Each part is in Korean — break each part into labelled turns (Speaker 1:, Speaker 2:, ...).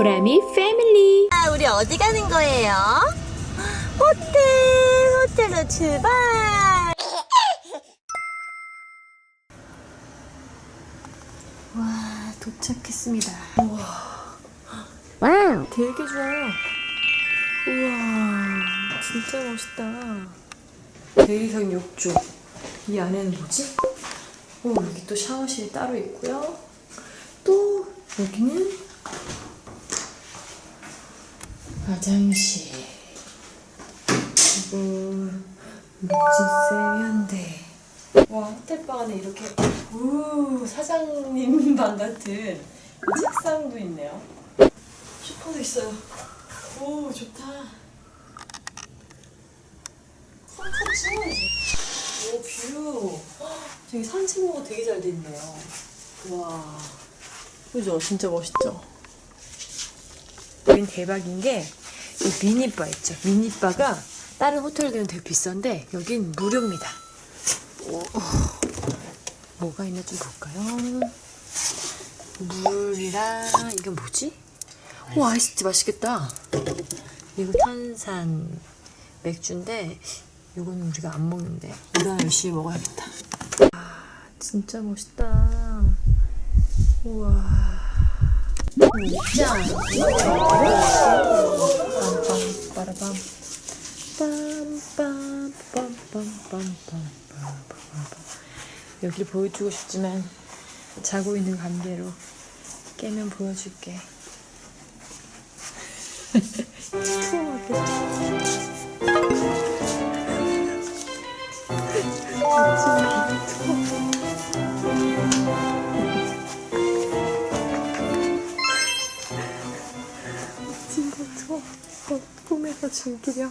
Speaker 1: 보람이 패밀리
Speaker 2: 아, 우리 어디 가는 거예요? 호텔, 호텔로 출발! 와, 도착했습니다. 우와. 되게 좋아요. 우와, 진짜 멋있다. 대리석 욕조. 이 안에는 뭐지? 오, 여기 또 샤워실이 따로 있고요. 또, 여기는 화장실. 그리고 멋진 세면대. 와 호텔방 안에 이렇게 우 사장님 방 같은 책상도 있네요. 소파도 있어요. 오 좋다. 산책 찍어야지. 오 뷰. 저기 산책로가 되게 잘 돼 있네요. 와. 그죠? 진짜 멋있죠? 여긴 대박인 게 이 미니바 있죠. 미니바가 다른 호텔들은 되게 비싼데 여긴 무료입니다. 오, 뭐가 있나 좀 볼까요? 물이랑 이건 뭐지? 오 아이스티 맛있겠다. 이거 탄산 맥주인데 이건 우리가 안 먹는데 이거 열심히 먹어야겠다. 아 진짜 멋있다. 우와. 진짜. 여기를 보여주고 싶지만 자고 있는 관계로 깨면 보여줄게. 추워하겠다. 어 어, 꿈에서 즐기려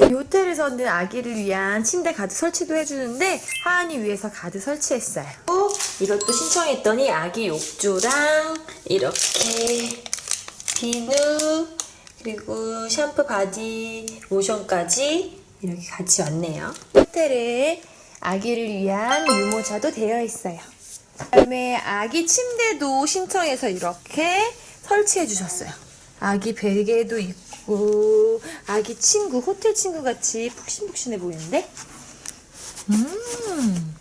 Speaker 2: 이 호텔에서는 아기를 위한 침대 가드 설치도 해주는데 하은이 위해서 가드 설치했어요. 또 이것도 신청했더니 아기 욕조랑 이렇게 비누 그리고 샴푸 바디 로션까지 이렇게 같이 왔네요. 호텔에 아기를 위한 유모차도 되어 있어요. 그다음에 아기 침대도 신청해서 이렇게 설치해 주셨어요. 아기 베개도 있고 아기 친구 호텔 친구 같이 푹신푹신해 보이는데. 음.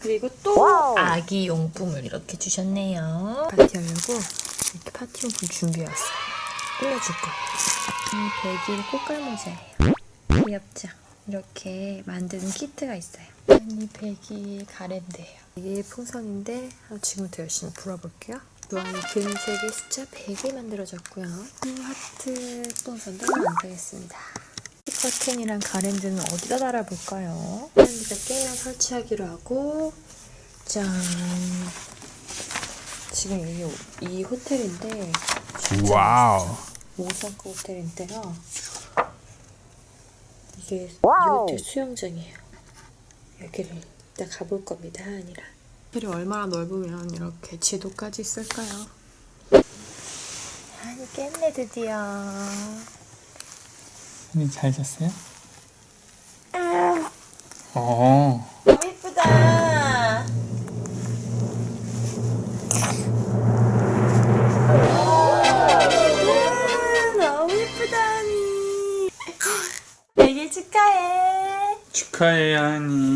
Speaker 2: 그리고 또 아기 용품을 이렇게 주셨네요. 파티 하려고 이렇게 파티 용품 준비해왔어요. 꾸며줄 거예요. 이 베개 꽃갈 모자예요. 귀엽죠? 이렇게 만드는 키트가 있어요. 이 베개 가랜드예요. 이게 풍선인데 지금부터 열심히 불어볼게요. 좋아요 금색의 숫자 100이 만들어졌고요. 이 하트 풍선도 만들겠습니다. 이 커튼이랑 가랜드는 어디다 달아볼까요? 가랜드가 깨면 설치하기로 하고 짠 지금 이, 이 호텔인데
Speaker 3: 와우.
Speaker 2: 5성급 호텔인데요. 이게 이 호텔 수영장이에요. 여기를 이따 가볼 겁니다, 하은이 랑. 호텔이 얼마나 넓으면 이렇게 지도까지 있을까요? 하은이 깼네, 드디어.
Speaker 3: 언니 잘 잤어요? 어.
Speaker 2: 너무 예쁘다. 와, 너무 예쁘다, 하은이. 되게 축하해.
Speaker 3: 축하해, 하니.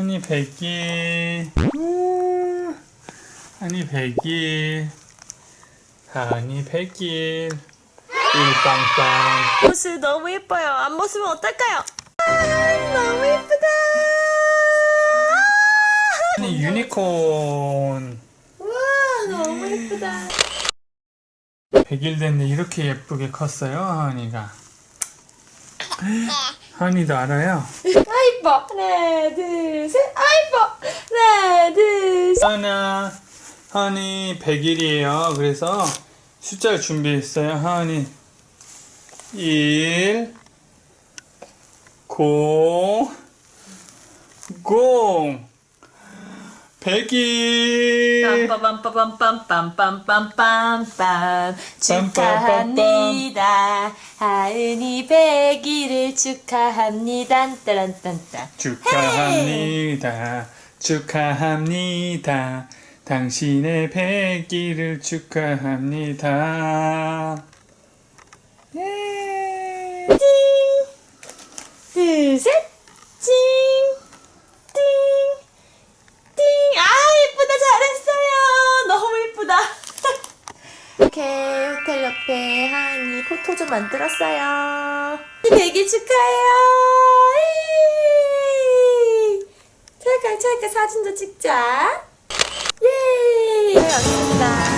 Speaker 3: 하니 100일. 우. 하니 100일. 하니 100일. 일빵빵.
Speaker 2: 모습 너무 예뻐요. 앞모습은 어떨까요? 아, 너무 예쁘다.
Speaker 3: 하니 유니콘.
Speaker 2: 와, 너무 예쁘다.
Speaker 3: 100일 됐는데 이렇게 예쁘게 컸어요, 하니가. 하니도 알아요?
Speaker 2: 아, 이뻐. 하나, 둘, 셋. 아, 이뻐. 하나, 둘, 셋.
Speaker 3: 하나, 하니 100일이에요. 그래서 숫자를 준비했어요. 하니 1 0 0 100일
Speaker 2: 빰빰빰빰빰빰빰빰빰 축하합니다. 하은이 백일을 축하합니다. 따란딴딴.
Speaker 3: 축하합니다. 축하합니다. 당신의 백기를 축하합니다. 예.
Speaker 2: 둘, 셋, 찡, 이렇게 호텔 옆에 하은이 포토 좀 만들었어요. 100일 축하해요. 잠깐, 잠깐 사진도 찍자. 예! 네, 왔습니다.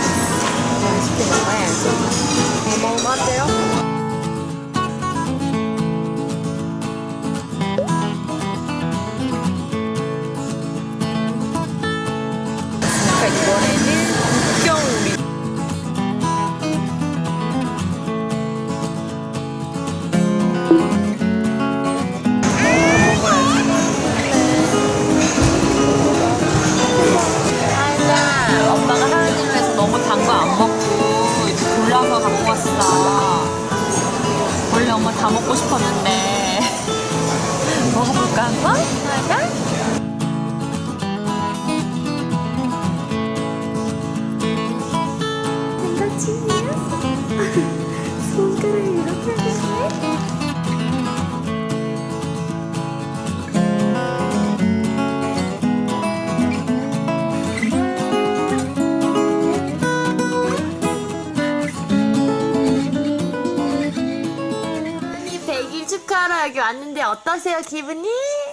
Speaker 2: 어떠세요 기분이?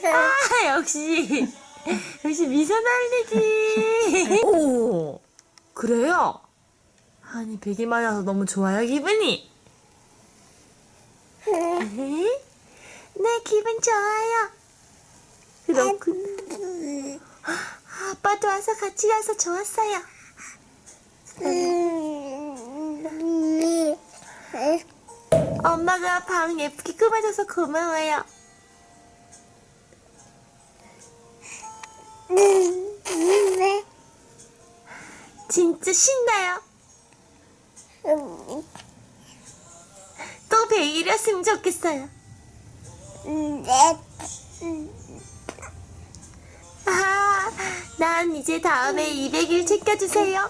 Speaker 2: 아 역시. 역시 미소 날리기. 오 그래요? 아니 100일 만에 와서 너무 좋아요 기분이? 네 기분 좋아요. 그렇군. 아빠도 와서 같이 와서 좋았어요. 엄마가 방 예쁘게 꾸며줘서 고마워요 진짜 신나요? 또 100일이었으면 좋겠어요. 아, 난 이제 다음에 200일 챙겨주세요.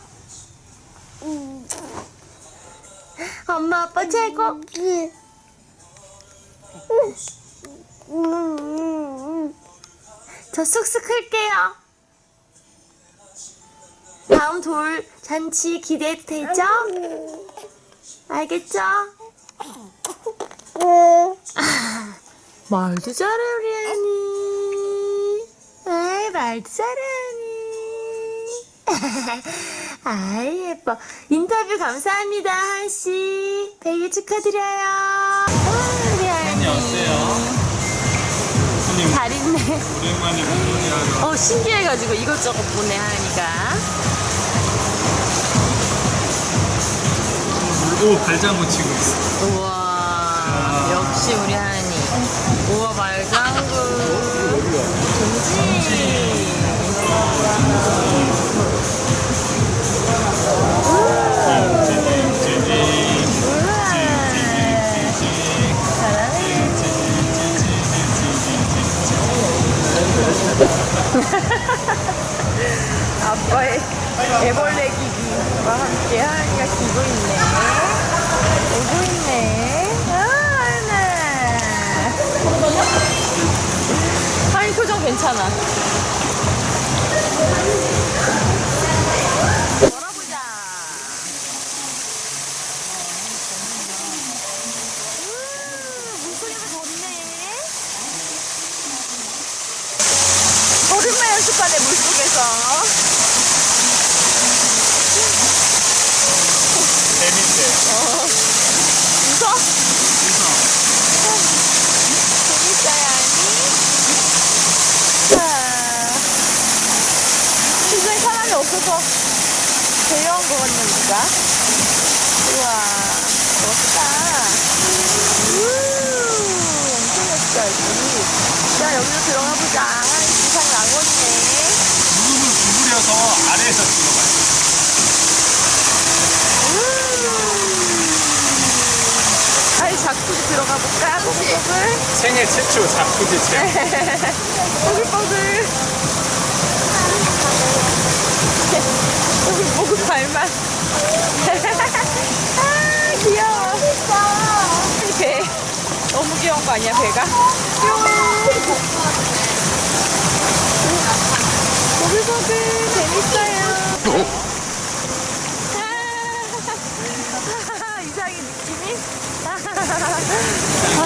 Speaker 2: 엄마 아빠 최고. 저 쑥쑥 클게요 다음 돌 잔치 기대해도 되죠? 알겠죠? 말도 잘해 우리 하니. 아이 말도 잘해 하니. 아이 예뻐. 인터뷰 감사합니다 하은씨. 100일 축하드려요. 아, 우리
Speaker 3: 언니
Speaker 2: 하은이
Speaker 3: 어때요?
Speaker 2: 잘 있네.
Speaker 3: 오랜만에
Speaker 2: 어 신기해가지고 이것저것 보내 하니까
Speaker 3: 오 발장구 치고 있어.
Speaker 2: 우와 역시 우리 하은이. 우와 말장구 아빠의 애벌레 기기와 함께 하은이가 기고 있네. 오고 있네. 아 하은아. 하은이 표정 괜찮아
Speaker 3: 재밌대.
Speaker 2: 웃어? 재밌어요 아니? 자 주변에 사람이 없어서 데려온 거거든요 우리가 우와 멋있다. 우 엄청 멋있다 여기. 자 여기로 들어가 보자 먹어볼까? 뽀글뽀글.
Speaker 3: 생애 최초 자쿠지채.
Speaker 2: 뽀글뽀글. 뽀글뽀글 발만. 아, 귀여워. 배. 너무 귀여운 거 아니야, 배가? 귀여워. 보글보글. Thank you.